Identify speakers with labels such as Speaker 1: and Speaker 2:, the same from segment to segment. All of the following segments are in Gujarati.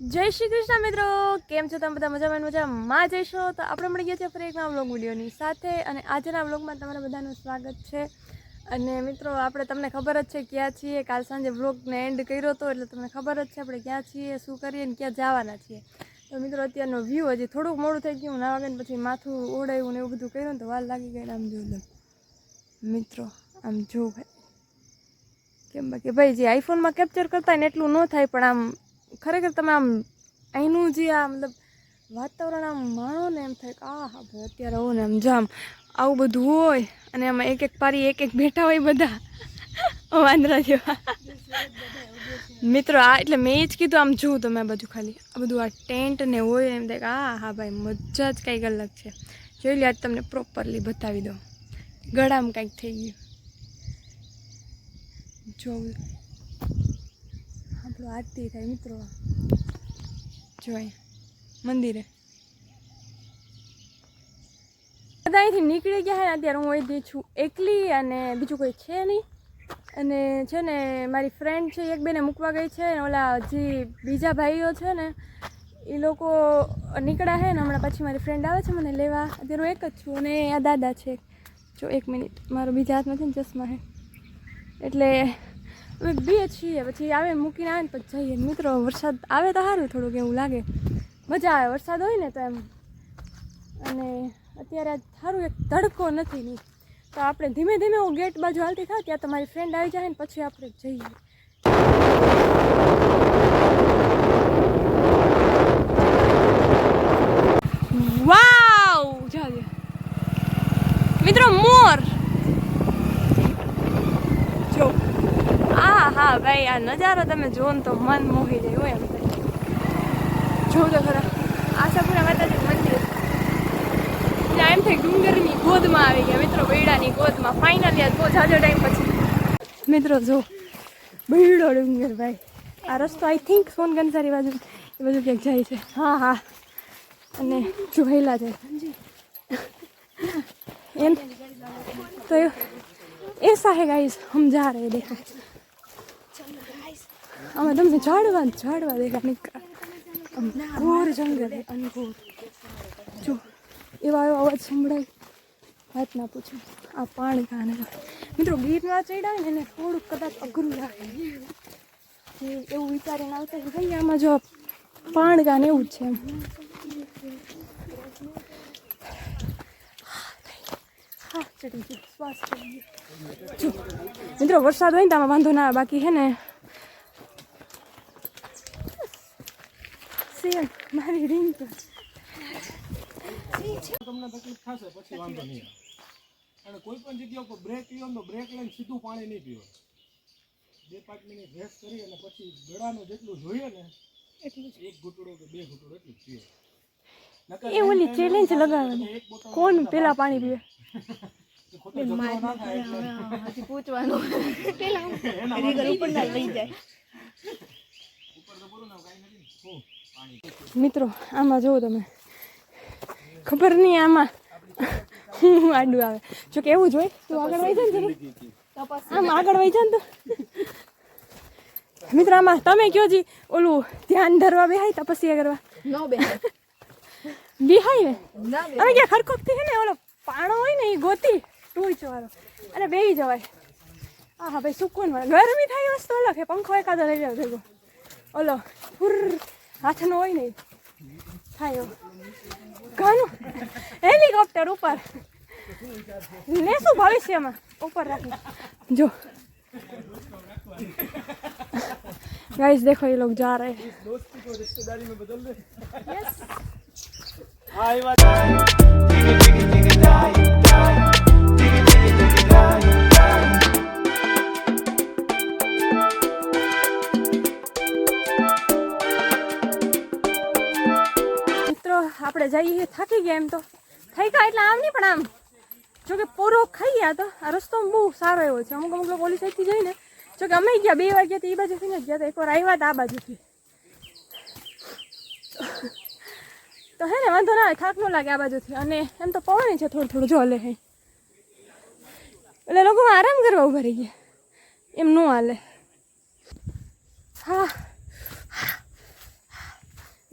Speaker 1: જય શ્રી કૃષ્ણ મિત્રો. કેમ છો તમે બધા? મજામાં મજામાં? જઈશો તો આપણે મળી ગયા છે ફરી એક નવા બ્લોગ વિડીયોની સાથે. અને આજના બ્લોગમાં તમારા બધાનું સ્વાગત છે. અને મિત્રો, આપણે તમને ખબર જ છે ક્યાં છીએ. કાલ સાંજે બ્લોગને એન્ડ કર્યો હતો એટલે તમને ખબર જ છે આપણે ક્યાં છીએ, શું કરીએ ને ક્યાં જવાના છીએ. તો મિત્રો, અત્યારનો વ્યૂ હજી થોડુંક મોડું થઈ ગયું. નાવા ગઈને પછી માથું ઓળાયું ને એવું બધું કર્યું તો વાર લાગી ગઈ આમ જોઈ લો. મિત્રો, આમ જો ભાઈ. કેમ બાકી? ભાઈ, જે આઈફોનમાં કેપ્ચર કરતા ને એટલું ન થાય, પણ આમ ખરેખર તમે આમ અહીંનું જે આ મતલબ વાતાવરણ આમ માણો ને એમ થાય કે આ હા ભાઈ અત્યારે આવું ને આમ જામ આવું બધું હોય અને આમાં એક એક પારી એક એક બેઠા હોય બધા. વાંદરા જેવા. મિત્રો, આ એટલે મેં જ કીધું આમ જોઉં તમે આ બાજુ ખાલી. આ બધું આ ટેન્ટ ને હોય એમ થાય કે આ હા ભાઈ, મજા જ કંઈક અલગ છે. જોઈ લે આજ તમને પ્રોપરલી બતાવી દઉં. ગળામાં કંઈક થઈ ગયું. જોવું આપણું આરતી થાય મિત્રો. જોઈ મંદિરે. બધા અહીંથી નીકળી ગયા હે, અત્યારે હું અહીંથી છું એકલી અને બીજું કોઈ છે નહીં. અને છે ને, મારી ફ્રેન્ડ છે, એક બેને મૂકવા ગઈ છે ઓલા જે બીજા ભાઈઓ છે ને, એ લોકો નીકળ્યા છે ને, હમણાં પછી મારી ફ્રેન્ડ આવે છે મને લેવા. અત્યારે હું એક જ છું અને આ દાદા છે. જો એક મિનિટ મારો બીજા હાથમાં છે ને ચશ્મા છે એટલે અમે બે છીએ, પછી આવે મૂકીને આવે ને પછી જઈએ. મિત્રો, વરસાદ આવે તો સારું, થોડુંક એવું લાગે. મજા આવે, વરસાદ હોય ને તો એમ. અને અત્યારે સારું એક તડકો નથી નહીં તો આપણે ધીમે ધીમે હું ગેટ બાજુ હાલતી થાય ત્યાં તમારી ફ્રેન્ડ આવી જાય ને પછી આપણે જઈએ. વાવ! જાજે મિત્રો, મોર જો હા ભાઈ, આ નજારો તમે જુઓ ને તો મન મોહી જાય હોય એમ જોઉં તો ખરા. આશાપુરા માતાજી મંદિર. ત્યાં એમ થાય ડુંગરની ગોદમાં આવી ગયા મિત્રો, બૈડાની ગોદમાં. ફાઇનલી આ બહુ જાજો ટાઈમ પછી. મિત્રો, જો, બેડો ડુંગર, ભાઈ. આ રસ્તો આઈ થિંક સોનગંસારી બાજુ. એ બધું ક્યાંક જાય છે. હા હા. અને જોહેલા છે એમ. તો એસા હે ગાઈઝ હમ જા રહે દેખો આમાં તમને ઝાડવા ને ઝાડવા દેખા નીકળા ઘોર જંગલ અનઘોર જો, એવા એવા અવાજ સંભળાય. વાત ના પૂછો. આ પાણી કાને મિત્રો ગીરના ચડ્યા ને એને થોડુંક કદાચ અઘરું લાગે. એવું વિચારીને આવતા ભાઈ, આમાં જો પાણ કાને એવું જ છે એમ. હા ચડી ગયો. શ્વાસ જો, મિત્રો, વરસાદ હોય ને તો આમાં વાંધો ના બાકી છે ને સેમ મારી રિંગ. તો
Speaker 2: તમને તકલીફ થશે પછી વાંધો નહીં. આવે અને કોઈ પણ જગ્યા ઉપર બ્રેક લ્યો તો બ્રેક લઈને સીધું પાણી નહીં પીવો બે પાંચ મિનિટ રેસ્ટ કરી અને પછી ગળાનું જેટલું જોઈએ ને એક ઘૂંટડો કે બે ઘૂંટડો એટલું પીવો નકર
Speaker 1: એ ઓલી ચેલેન્જ લગાવવાની.
Speaker 2: કોણ પેલા પાણી પીવે?
Speaker 1: કોણ પેલા. પાણી પીવે
Speaker 2: ઉપર તો ઝઘડો ને કઈ એટલે
Speaker 1: મિત્રો આમાં જુઓ તમે. ખબર નહીં આમાં. હું આડું આવે. જો કે એવું જોઈ તું આગળ વહી જાય ને આમ આગળ વહી જાય ને તો. મિત્રો આમાં તમે કયો જી? ઓલું ધ્યાન ધરવા બેહાય તપસ્યા કરવા?
Speaker 3: નો બે
Speaker 1: બેહાય ને અમે ક્યાં ખરખોપથી છે ને ઓલો પાણો હોય ને એ ગોતી ટૂચ વાળો અને બેહી જવાય. આ હા ભાઈ સુકૂન ગરમી થાય વસ્તુ અલગ છે પંખો એકાદો લઈ જાવ ભેગો. ઓલો ફુર. હાથનો હોય ને ઈ. થાય એવો ઘણું હેલિકોપ્ટર ઉપર લેશું ભવિષ્યમાં ઉપર રાખી જો गाइस देखो ये लोग जा रहे हैं
Speaker 2: દોસ્તી को रिश्तेदारी में बदल दे
Speaker 1: यस
Speaker 2: હા
Speaker 1: જઈએ, થાકી ગયા એમ તો. થઈ ગયા એટલે આમ નહીં, પણ આમ. જો કે પૂરો ખાઈ ગયા તો. આ રસ્તો બહુ સારો એવો છે. અમુક અમુક લોકો ઓલી સાઈડથી જઈને જો કે અમે ગયા, બે વાગ્યાથી એ બાજુથી ને ગયા તો. એકવાર આવ્યા હતા આ બાજુથી. તો હે ને, વાંધો ના આવે, થાક ન લાગે આ બાજુથી. અને એમ તો પવન છે થોડું થોડું, જો હલે હે. એટલે લોકો આરામ કરવા ઊભા રહી ગયા. એમ ન હાલે. હા.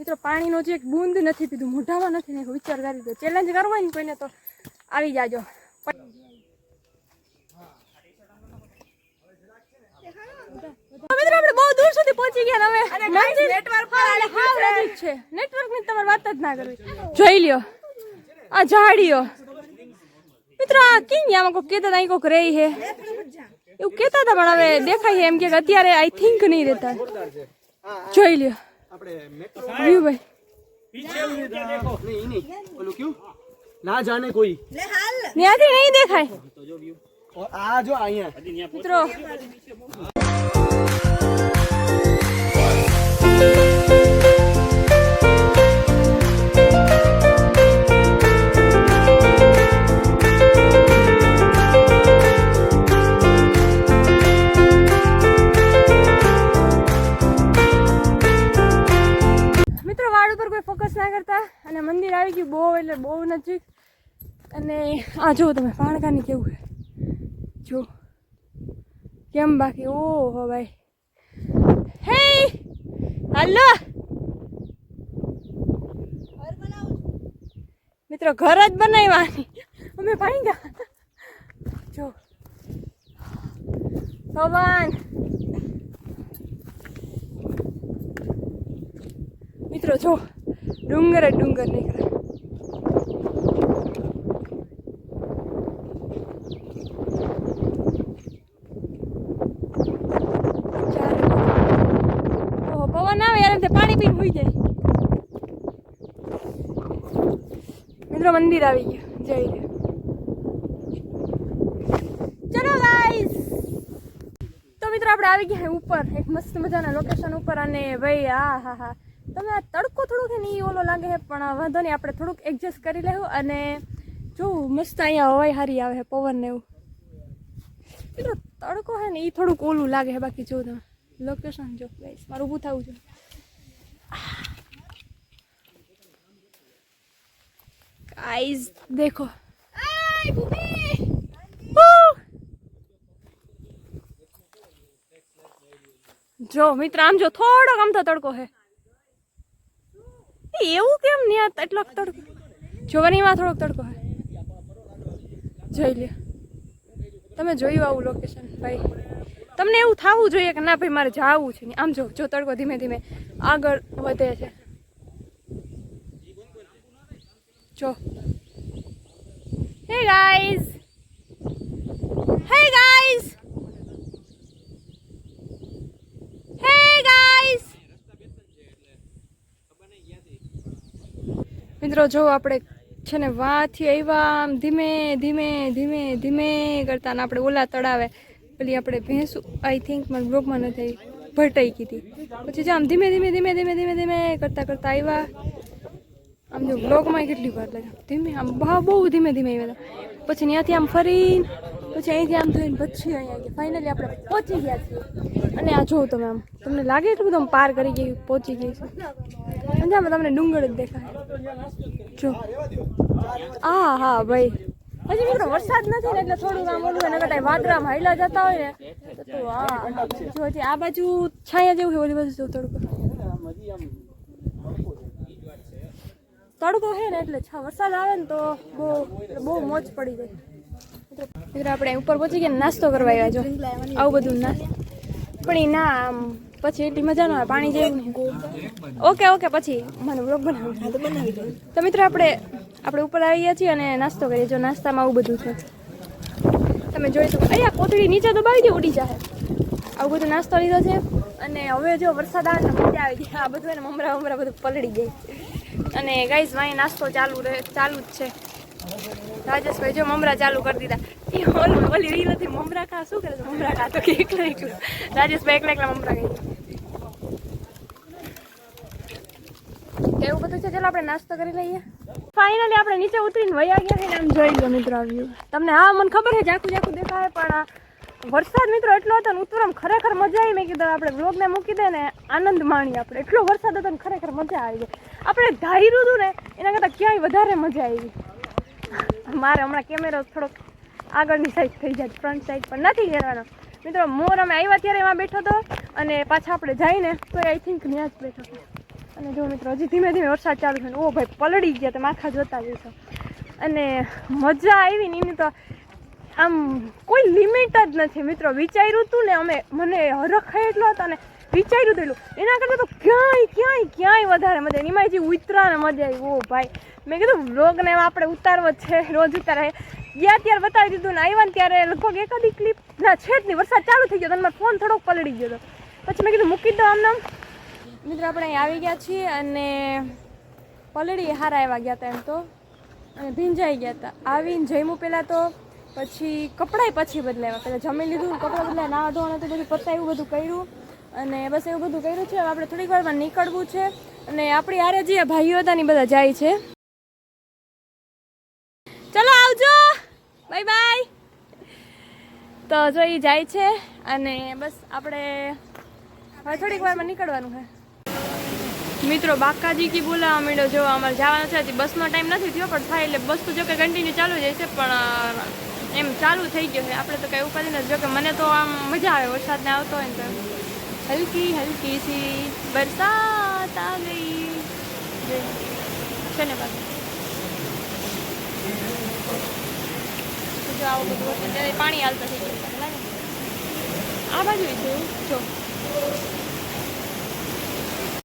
Speaker 1: મિત્રો પાણીનો જે એક બૂંદ નથી પીધું મોઢામાં નથી ને વિચાર કરી દો. ચેલેન્જ કરવાની કોઈને તો આવી જાજો. મિત્રો આપણે બહુ દૂર સુધી પહોંચી ગયા હવે. નેટવર્ક છે. નેટવર્કની તમારે વાત જ ના કરવી. જોઈ લ્યો. આ ઝાડીઓ. મિત્રો આ કિંગ આમાં કોઈ કહેતા હતા અહીં કોઈક રહી હે એવું કહેતા હતા પણ હવે દેખાય એમ કે અત્યારે આઈ થિંક નહીં રહેતા. જોઈ લ્યો. આપણે મેટ્રો
Speaker 3: યુ ભાઈ પીછે ઉડી જા દેખો જાને
Speaker 1: કોઈ. લે નહીં દેખાય.
Speaker 3: આ જો અહીંયા.
Speaker 1: મિત્રો. આ જો તમે પાણકાની કેવું છે? જો. કેમ બાકી? ઓહો ભાઈ. હે હાલો! મિત્રો, ઘર જ બનાવવાની અમે પાણી ગયા જો. પવન મિત્રો, જો. ડુંગર જ ડુંગર નીકળે ઓહો પવન આવે યાર એમ તે પાણી પીને હોઈ જાય મિત્રો મંદિર આવી ગયું. જઈ રહ્યું ચલો ગાઈસ તો મિત્રો આપણે આવી ગયા ઉપર. એક મસ્ત મજાના લોકેશન ઉપર અને ભાઈ, આ, હા હા. તમે આ તડકો થોડુંક ને ઈ ઓલો લાગે છે પણ વાંધો નહીં, આપણે થોડુંક એડજસ્ટ કરી લેવું અને જો મસ્ત અહીંયા હવાઈ હારી આવે છે પવન ને એવું. મિત્રો, તડકો છે ને એ થોડુંક ઓલું લાગે છે બાકી જો તમે લોકેશન જો ગાઈસ મારું ઊભું થવું છે. ગાઈસ દેખો જો મિત્ર આમ જો થોડોક આમ તો તડકો હે. એવું કેમ ને આ એટલો તડકો? જોવાનીમાં થોડોક તડકો હે. જોઈ લે તમે જોયું આવું લોકેશન ભાઈ? તમને એવું થવું જોઈએ કે ના ભાઈ મારે જાવું છે આમ જો જો તડકો ધીમે ધીમે આગળ વધે છે. જો. Hey guys hey guys hey guys મિત્રો, જો આપણે છે ને વાંથી આવ્યા આમ ધીમે ધીમે ધીમે ધીમે કરતા ને આપણે ઓલા તળાવે પેલી આપણે ભેંસું આઈ થિંક મને બ્લોગમાં નથી ભટાઈ કીધી પછી જો આમ ધીમે ધીમે ધીમે ધીમે ધીમે ધીમે કરતા કરતા આવ્યા. આમ જો બ્લોગમાં કેટલી વાર લાગે. ધીમે આમ બહુ બહુ ધીમે ધીમે આવ્યા હતા. પછી ત્યાંથી આમ ફરીને પછી અહીંથી આમ થઈને પછી અહીંયા ગયા. ફાઇનલી આપણે પહોંચી ગયા છીએ. અને આ જોઉં તમે આમ, તમને લાગે એટલું બધું પાર કરી ગઈ, પહોંચી ગઈ છે. અને તમને ડુંગર જ દેખાય. જો. આ, હા, ભાઈ. હજી મિત્રો વરસાદ નથી ને એટલે થોડું આમ ઓલું એના કરતા વાદળામાં હાઈલા જતા હોય ને, તો આ જો હજી આ બાજુ છાયા જેવું છે, ઓલી બાજુ જો તડકો છે ને એટલે વરસાદ આવે ને તો બહુ બહુ મોજ પડી જાય. મિત્રો, આપણે ઉપર પહોંચી ગયા નાસ્તો કરવા આવ્યા જો. આવું બધું ના. પણ એ ના, આમ, પછી એટલી મજા ના આવે, પાણી જેવું ઓકે ઓકે, પછી મને બ્લોગ બનાવી તો મિત્રો, આપણે આપણે ઉપર આવી ગયા છીએ અને નાસ્તો કરીએ. જો, નાસ્તામાં આવું બધું છે. તમે જોઈ શકો. અહીંયા કોથળી નીચે દબાવી દે, ઉડી જાય આવું બધું નાસ્તો લીધો છે. અને હવે જો વરસાદ આવે ને મજા આવી જાય. આ બધું એને મમરા મમરા બધું પલળી ગઈ અને ગાઈઝ વાંહી નાસ્તો ચાલુ રહે, ચાલુ જ છે. રાજેશભાઈ જો મમરા ચાલુ કરી દીધા. એ ઓલું ઓલી રીલ હતી, મમરા ખા, શું કરે છે? મમરા ખા, તો કે એકલા એકલા. રાજેશભાઈ એકલા એકલા મમરા ખાઈ એવું બધું છે, ચાલો આપણે નાસ્તો કરી લઈએ. ફાઇનલી આપણે નીચે ઉતરીને વયા ગયા છે આમ જોઈ લો મિત્રો આવ્યું તમને હા, મને ખબર છે જાકું જાકું દેખાય, પણ વરસાદ મિત્રો એટલો હતો ને ઉતરવામાં ખરેખર મજા આવી મેં કીધું, આપણે બ્લોગને મૂકી દે ને આનંદ માણી આપણે. એટલો વરસાદ હતો ને, ખરેખર મજા આવી ગઈ. આપણે ધાર્યું હતું ને, એના કરતાં ક્યાંય વધારે મજા આવી. મારે હમણાં કેમેરો થોડોક આગળની સાઈડ થઈ જાય ફ્રન્ટ સાઈડ પણ નથી કરવાનો મિત્રો, મોર અમે આવ્યા ત્યારે એમાં બેઠો હતો અને પાછા આપણે જઈને તો આઈ થિંક ત્યાં જ બેઠો હતો. અને જો મિત્રો, હજી ધીમે ધીમે વરસાદ ચાલુ થયો ઓ ભાઈ, પલળી ગયા તમે આખા જોતા જશો અને મજા આવી ને એની તો આમ કોઈ લિમિટ જ નથી. મિત્રો, વિચાર્યું હતું ને અમે, મને હરખાય એટલો હતો ને વિચાર્યું હતું એના કરતાં તો ક્યાંય ક્યાંય ક્યાંય વધારે મજા આવી. એમાં જે ઉતરાને મજા આવી, ઓ ભાઈ. મેં કીધું, વ્લોગને આપણે ઉતારવો છે, રોજ ઉતારે ગયા ત્યારે બતાવી દીધું ને આવ્યા ને ત્યારે લગભગ એકાદી ક્લિપ ના છે જ નહીં. વરસાદ ચાલુ થઈ ગયો તો મારો ફોન થોડોક પલળી ગયો હતો પછી મેં કીધું, મૂકી દો આમને. મિત્રો, આપણે અહીં આવી ગયા છીએ અને પલળી હારા આવ્યા ગયા હતા એમ તો. અને ભીંજાઈ ગયા હતા આવીને જમ્યું પહેલાં તો, પછી કપડાય પછી બદલાવ્યા. પહેલાં જમી લીધું કપડાં બદલાય, નાવા ધોવાના તો બધું પતાવ્યું, બધું કર્યું. અને બસ એવું બધું કર્યું છે. આપણે થોડીક વારમાં નીકળવું છે. અને આપણી આરે જે ભાઈઓ હતા ને બધા જાય છે. ચલો આવજો. Bye bye. તો જો એ જાય છે. અને બસ આપણે હવે થોડીક વારમાં નીકળવાનું છે. મિત્રો બાકાજી કી બોલાવા માંડ્યો. જો અમારે જવાનું છે. હજી બસનો ટાઈમ નથી થયો, પણ થાય એટલે બસ તો જો કે કન્ટિન્યુ ચાલુ જાય છે પણ એમ ચાલુ થઈ ગયો છે. આપણે તો કંઈ ઉપાધિ નથી. જો કે મને તો આમ મજા આવે વરસાદને આવતો હોય ને તો. હલકી હલકી સી બરસાત આ ગઈ. છે ને બાકી જો આવું બધું પાણી હાલતા થઈ ગયું આ બાજુ જો